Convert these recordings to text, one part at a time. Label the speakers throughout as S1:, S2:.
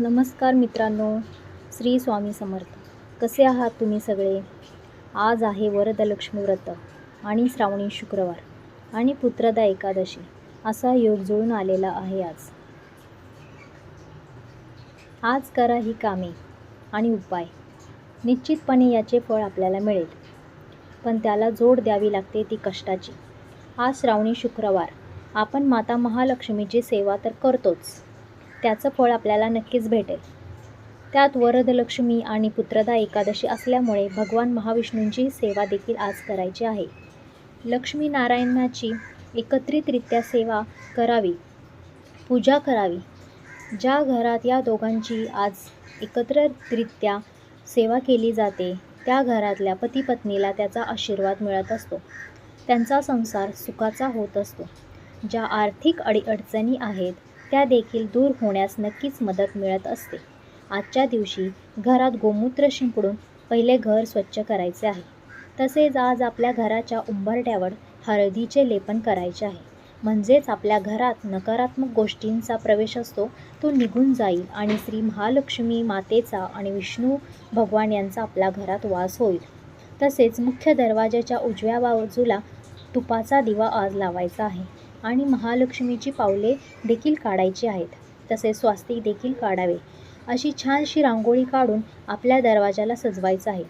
S1: नमस्कार मित्रांनो श्री स्वामी समर्थ. कसे आहात तुम्ही सगळे? आज आहे वरदलक्ष्मी व्रत आणि श्रावणी शुक्रवार आणि पुत्रदा एकादशी असा योग जुळून आलेला आहे आज. आज करा ही कामे आणि उपाय. निश्चितपणे याचे फळ आपल्याला मिळेल. पण त्याला जोड द्यावी लागते ती कष्टाची. आज श्रावणी शुक्रवार. आपण माता महालक्ष्मीची सेवा तर करतोच. त्याचं फळ आपल्याला नक्कीच भेटेल. त्यात वरदलक्ष्मी आणि पुत्रदा एकादशी असल्यामुळे भगवान महाविष्णूंची सेवा देखील आज करायची आहे. लक्ष्मी नारायणाची एकत्रितरित्या सेवा करावी पूजा करावी ज्या घरात या दोघांची आज एकत्ररित्या सेवा केली जाते त्या घरातल्या पती पत्नीला त्याचा आशीर्वाद मिळत असतो. त्यांचा संसार सुखाचा होत असतो. ज्या आर्थिक अडीअडचणी आहेत त्या देखील दूर होण्यास नक्कीच मदत मिळत असते. आजच्या दिवशी घरात गोमूत्र शिंपडून पहिले घर स्वच्छ करायचे आहे. तसेच आज आपल्या घराच्या उंबरट्यावर हळदीचे लेपन करायचे आहे. म्हणजेच आपल्या घरात नकारात्मक गोष्टींचा प्रवेश असतो तो निघून जाईल आणि श्री महालक्ष्मी मातेचा आणि विष्णू भगवान यांचा आपल्या घरात वास होईल. तसेच मुख्य दरवाजाच्या उजव्या बाजूला तुपाचा दिवा आज लावायचा आहे. आणि महालक्ष्मीची पावले देखील काढायची आहेत. तसेच स्वास्तिक देखील काढावे. अशी छानशी रांगोळी काढून आपल्या दरवाजाला सजवायचं आहे.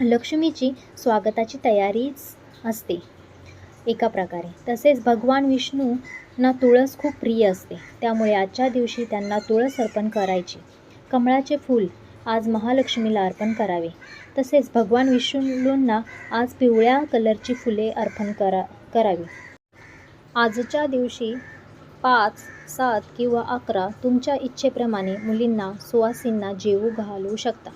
S1: लक्ष्मीची स्वागताची तयारीच असते. एका प्रकारे. तसेच भगवान विष्णूंना तुळस खूप प्रिय असते. त्यामुळे आजच्या दिवशी त्यांना तुळस अर्पण करायची. कमळाचे फूल आज महालक्ष्मीला अर्पण करावे. तसेच भगवान विष्णूंना आज पिवळ्या कलरची फुले अर्पण करा करावी. आजच्या दिवशी पाच सात किंवा अकरा तुमच्या इच्छेप्रमाणे मुलींना सुवासींना जेवू घालू शकता.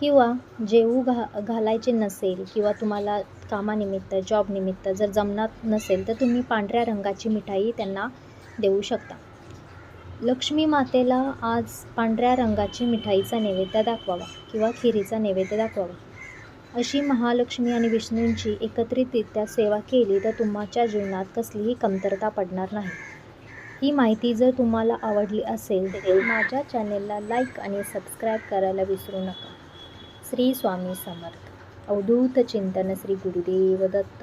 S1: किंवा जेवू घा घालायचे नसेल किंवा तुम्हाला कामानिमित्त जॉबनिमित्त जर जमणार नसेल तर तुम्ही पांढऱ्या रंगाची मिठाई त्यांना देऊ शकता. लक्ष्मी मातेला आज पांढऱ्या रंगाची मिठाईचा नैवेद्य दाखवावा किंवा खिरीचा नैवेद्य दाखवावा. अशी महालक्ष्मी आणि विष्णूंची एकत्रितरित्या सेवा केली तर तुमच्या जीवनात कसलीही कमतरता पडणार नाही. ही माहिती जर तुम्हाला आवडली असेल तर माझ्या चॅनेलला लाईक आणि सबस्क्राईब करायला विसरू नका. श्री स्वामी समर्थ. अवधूत चिंतन श्री गुरुदेव दत्त